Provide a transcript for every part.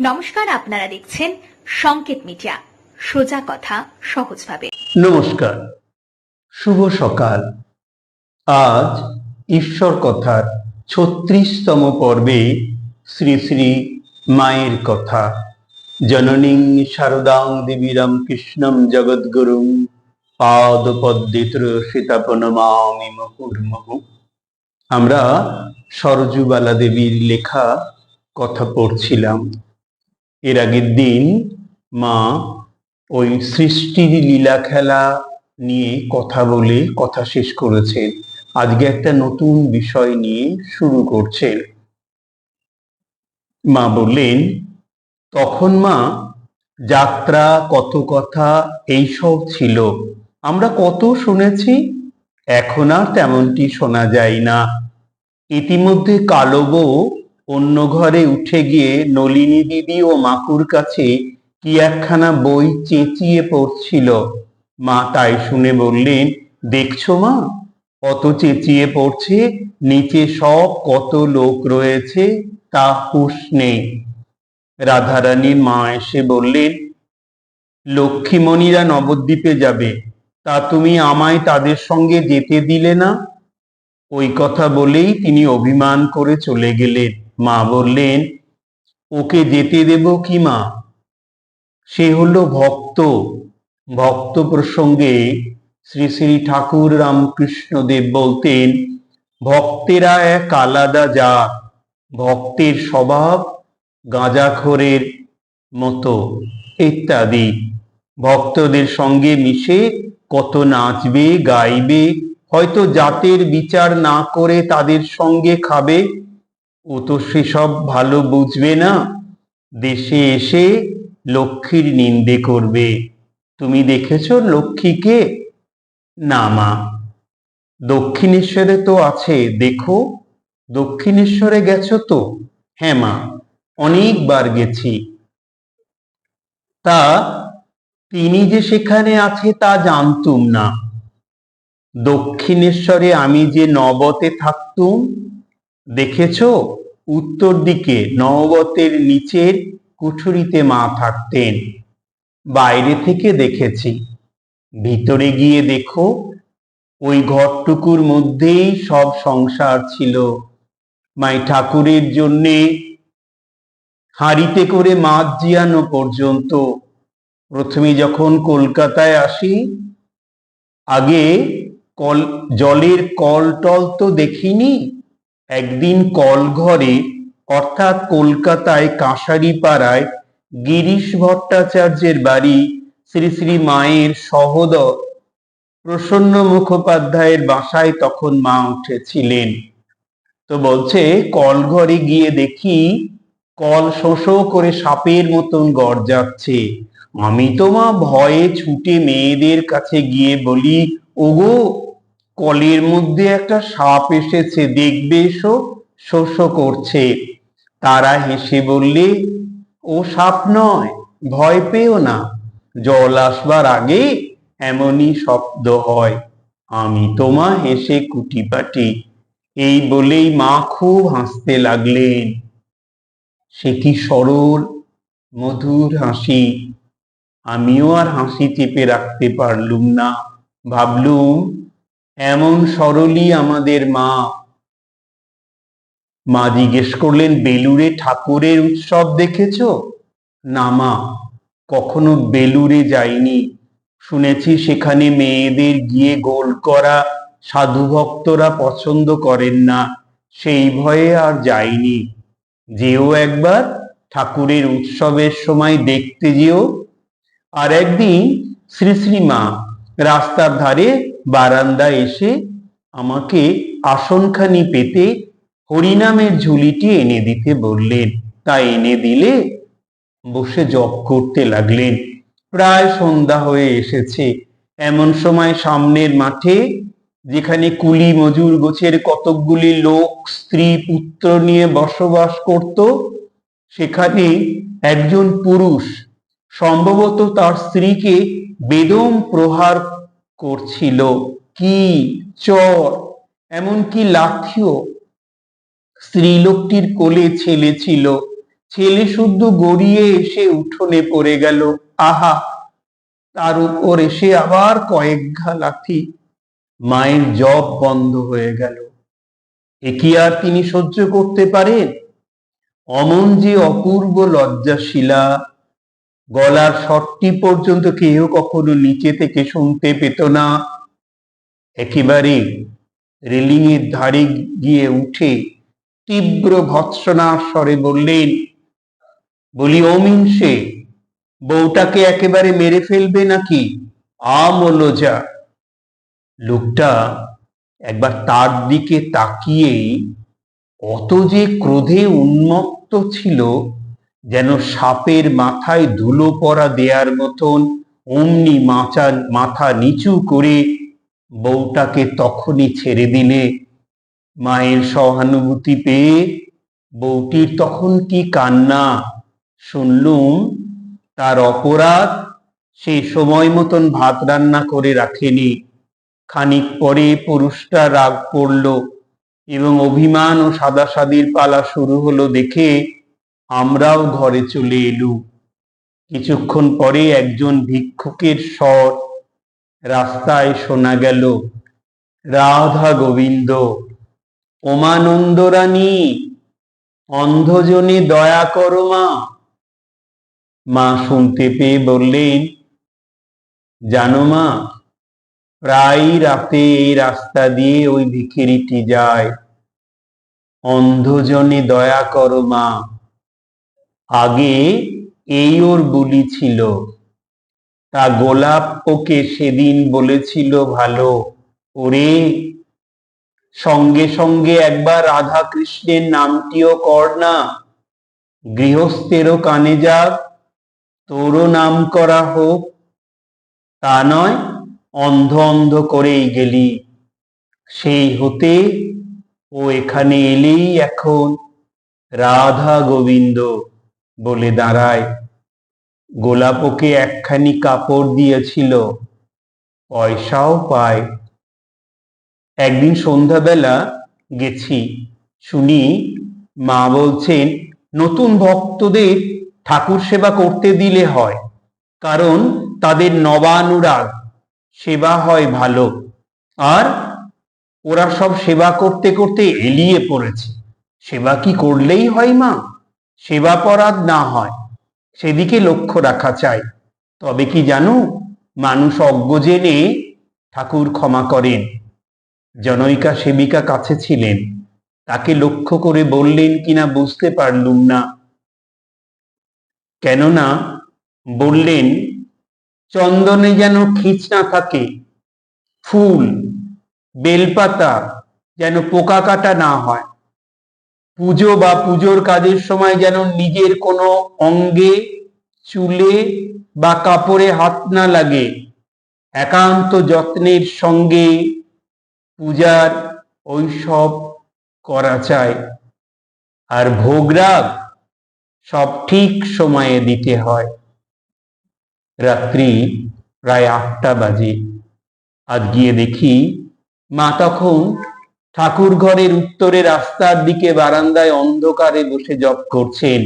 নমস্কার, আপনারা দেখছেন সংকেত মিডিয়া। সোজা কথা, সহজভাবে। নমস্কার। শুভ সকাল। আজ ঈশ্বর কথার ছত্রিশতম পর্বে শ্রী শ্রী মায়ের কথা। জননীং শারদাং দেবী রামকৃষ্ণম জগদ্গুরুং পাদ পদ্মিত্র সীতাপনমামি মুহুর্মুহু। আমরা সরজুবালা দেবীর লেখা কথা পড়ছিলাম। এর আগের দিন মা ওই সৃষ্টির লীলা খেলা নিয়ে কথা বলে কথা শেষ করেছেন আজকে একটা নতুন বিষয় নিয়ে শুরু করছেন মা বললেন, তখন মা, যাত্রা, কত কথা, এইসব ছিল। আমরা কত শুনেছি, এখন আর তেমনটি শোনা যায় না। ইতিমধ্যে কালো বউ অন্য ঘরে উঠে গিয়ে নলিনী দিদি ও মাকুর কাছে কি একখানা বই চেঁচিয়ে পড়ছিল। মা তাই শুনে বললেন, দেখছ মা, কত চেঁচিয়ে পড়ছে, নিচে সব কত লোক রয়েছে, তা হুঁশ নেই। রাধারানীর মা এসে বললেন, লক্ষ্মীমণিরা নবদ্বীপে যাবে, তা তুমি আমায় তাদের সঙ্গে যেতে দিলে না? ওই কথা বলেই তিনি অভিমান করে চলে গেলেন। মা বললেন, ওকে যেতে দেব কি মা? সে হলো ভক্ত। ভক্ত প্রসঙ্গে শ্রী শ্রী ঠাকুর রামকৃষ্ণ দেব বলতেন, ভক্তেরা এক আলাদা জাত, ভক্তের স্বভাব গাঁজাখোরের মতো, ইত্যাদি। ভক্তদের সঙ্গে মিশে কত নাচবে, গাইবে, হয়তো জাতের বিচার না করে তাদের সঙ্গে খাবে ও তো সেসব ভালো বুঝবে না। দেশে এসে লক্ষ্মীর নিন্দে করবে। তুমি দেখেছ লক্ষ্মীকে? না মা, দক্ষিণেশ্বরে তো আছে, দেখো। দক্ষিণেশ্বরে গেছো তো? হ্যাঁ মা, অনেকবার গেছি। তা তিনি যে সেখানে আছে তা জানতুম না। দক্ষিণেশ্বরে আমি যে নবতে থাকতুম দেখেছ? উত্তর দিকে নবতের নিচের কুঠুরিতে মা থাকতেন। বাইরে থেকে দেখেছি। ভিতরে গিয়ে দেখো, ওই ঘরটুকুর মধ্যেই সব সংসার ছিল। মাই ঠাকুরের জন্যে হাঁড়িতে করে মাছ জিয়ানো পর্যন্ত। প্রথমে যখন কলকাতায় আসি, আগে কল জলের কল টল তো দেখিনি একদিন কলঘরে, অর্থাৎ কলকাতায় কাঁসারি পাড়ায় গিরিশ ভট্টাচার্যের বাড়ি শ্রী শ্রী মায়ের সহোদর প্রসন্ন মুখোপাধ্যায়ের বাসায় তখন মা উঠেছিলেন। তো বলছে কল ঘরে গিয়ে দেখি কল শোষো করে সাপের মতন গড়জাচ্ছে আমি তো মা ভয়ে ছুটে মেয়েদের কাছে গিয়ে বলি, ওগো কলের মধ্যে একটা সাপ এসেছে, দেখবে এসো, শোষ করছে। তারা হেসে বললে, ও সাপ নয়, ভয় পেও না, জল আসবার আগে এমনই শব্দ হয়। আমি তোমা হেসে কুটিপাটি এই বলেই মা খুব হাসতে লাগলেন। সে কি সরল, মধুর হাসি। আমিও আর হাসি চেপে রাখতে পারলুম না। ভাবলুম এমন সরলই আমাদের মা। মা জিজ্ঞেস করলেন, বেলুড়ে ঠাকুরের উৎসব দেখেছ? না মা, কখনো বেলুরে যাইনি। শুনেছি সেখানে মেয়েদের গিয়ে গোল করা সাধু ভক্তরা পছন্দ করেন না। সেই ভয়ে আর যাইনি। যেও একবার ঠাকুরের উৎসবের সময় দেখতে যেও। আর একদিন শ্রী শ্রী মা রাস্তার ধারে বারান্দায় এসে আমাকে আসনখানি পেতে হরিনামের ঝুলিটি এনে দিতে বললেন। তা এনে দিলে বসে জপ করতে লাগলেন। প্রায় সন্ধ্যা হয়ে এসেছে। এমন সময় সামনের মাঠে, যেখানে কুলি মজুর গোছের কতকগুলি লোক, স্ত্রী, পুত্র নিয়ে বসবাস করত, সেখানে একজন পুরুষ সম্ভবত তার স্ত্রীকে বেদম প্রহার করছিল? কি চর? এমনকি লাঠিও স্ত্রীলোকটির কোলে ছেলে ছিল। ছেলে শুদ্ধ গড়িয়ে এসে উঠোনে পড়ে গেল। আহা! তার উপর এসে আবার কয়েক ঘা লাথি। মায়ের জব বন্ধ হয়ে গেল। এ কি আর তিনি সহ্য করতে পারেন? অমন যে অপূর্ব লজ্জাশীলা। গলার শটটি পর্যন্ত কেউ কখনো নিচে থেকে শুনতে পেত না। একেবারে রেলিং এর ধারে গিয়ে উঠে তীব্র ভৎসনার স্বরে বললেন, বলি অমিন সে, বউটাকে একেবারে মেরে ফেলবে নাকি? আমলোজা লোকটা একবার তার দিকে তাকিয়েই অত যে ক্রোধে উন্মত্ত ছিল যেন সাপের মাথায় ধুলো পড়া দেয়ার মতন অমনি মাচা, মাথা নিচু করে বউটাকে তখনই ছেড়ে দিলে। মায়ের সহানুভূতি পেয়ে বউটির তখন কি কান্না? শুনলুম, তার অপরাধ সে সময় মতন ভাত রান্না করে রাখেনি। খানিক পরে পুরুষটা রাগ পড়ল এবং অভিমান ও সাদাসাদির পালা শুরু হলো দেখে আমরাও ঘরে চলে এলু। কিছুক্ষণ পরে একজন ভিক্ষুকের স্বর রাস্তায় শোনা গেল, রাধা গোবিন্দ ওমানন্দ রানী, অন্ধজনে দয়া করো মা। মা শুনতে পেয়ে বললেন, জানো মা প্রায় রাতে এই রাস্তা দিয়ে ওই ভিখিরিটি যায়। অন্ধজনে দয়া করো মা। আগে এই ওর বুলি ছিল, তা গোলাপ ওকে সেদিন বলেছিল ভালো। ওরে, সঙ্গে সঙ্গে একবার রাধা কৃষ্ণের নামটিও কর না। গৃহস্থেরও কানে যাক, তোরও নাম করা হোক। তা নয়, অন্ধ অন্ধ করেই গেলি। সেই হতে ও এখানে এলেই এখন রাধা গোবিন্দ। বলে দাঁড়ায় গোলাপ ওকে একখানি কাপড় দিয়েছিল, পয়সাও পায়। একদিন সন্ধ্যাবেলা গেছি, শুনি মা বলছেন, নতুন ভক্তদের ঠাকুর সেবা করতে দিলে হয়, কারণ তাদের নবানুরাগ, সেবা হয় ভালো। আর ওরা সব সেবা করতে করতে এলিয়ে পড়েছে, সেবা কি করলেই হয় মা? সেবা পরাধ না হয়, সেদিকে লক্ষ্য রাখা চাই। তবে কি জানো, মানুষ অজ্ঞ জেনে ঠাকুর ক্ষমা করেন। জনৈকা সেবিকা কাছে ছিলেন, তাকে লক্ষ্য করে বললেন কিনা বুঝতে পারলুম না। কেননা বললেন, চন্দনে যেন খিচ না থাকে, ফুল, বেলপাতা যেন পোকা কাটা না হয়। পুজো বা পুজোর কাজের সময় যেন নিজের কোনো অঙ্গে, চুলে বা কাপড়ে হাত না লাগে। একান্ত যত্নের সঙ্গে পূজার ওইসব করা চাই। আর ভোগরাগ সব ঠিক সময়ে দিতে হয়। রাত্রি প্রায় আটটা বাজে। আজ গিয়ে দেখি মা তখন ঠাকুর ঘরের উত্তরে রাস্তার দিকে বারান্দায় অন্ধকারে বসে জপ করছেন।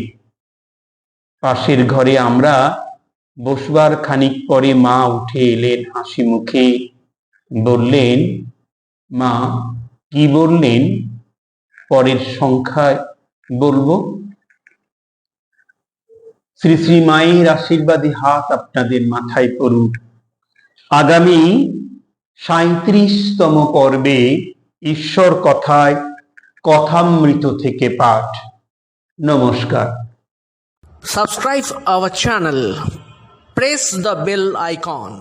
পাশের ঘরে আমরা বসবার খানিক পরে মা উঠে এলেন হাসি মুখে। বললেন, মা, কি বললেন? পরের সংখ্যায় বলব? শ্রী শ্রী মায়ের আশীর্বাদী হাত আপনাদের মাথায় পড়ুক। আগামী সাঁত্রিশতম পর্বে ঈশ্বর কথায় কথামৃত থেকে পাঠ নমস্কার subscribe our channel press the bell icon